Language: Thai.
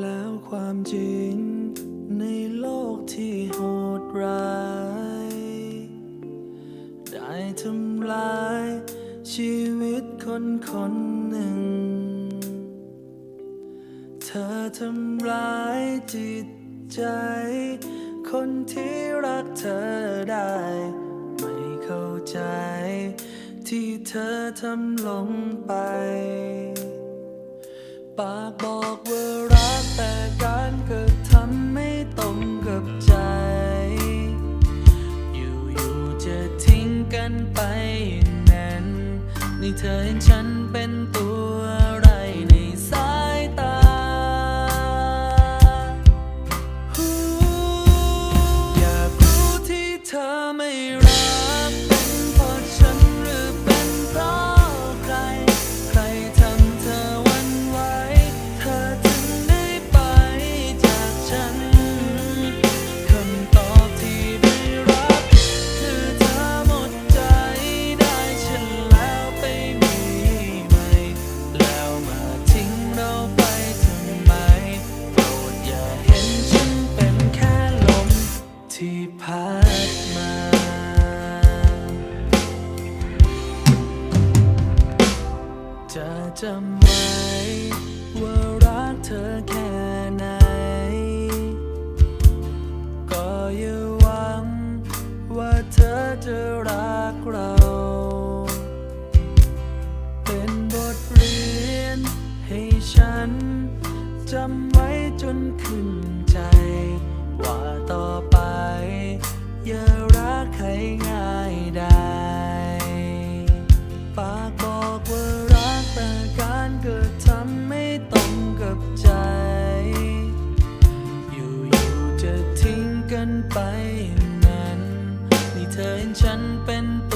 แล้วความจริงในโลกที่โหดร้าย ได้ทำลายชีวิตคนคนหนึ่ง เธอทำร้ายจิตใจ คนที่รักเธอได้ ไม่เข้าใจ ที่เธอทำลงไป ปากบอกว่ารักแต่การกระทำไม่ตรงกับใจ อยู่ๆจะทิ้งกันไปอย่างนั้น นี่เธอเห็นฉันเป็นตัวอะไรในสายตา อยากรู้ที่เธอไม่รั พัดมาจะจำไว้ว่ารักเธอแค่ไหน ก็อย่าหวังว่าเธอจะรักเรา เป็นบทเรียนให้ฉันจำไว้จนขึ้นใจ ว่าต่อไป อย่ารักใครง่ายได้ปากบอกว่ารักแต่การเกิดทำไม่ตรงกับใจ อยู่ๆจะทิ้งกันไปอย่างนั้นนี่เธอเห็นฉันเป็นตัว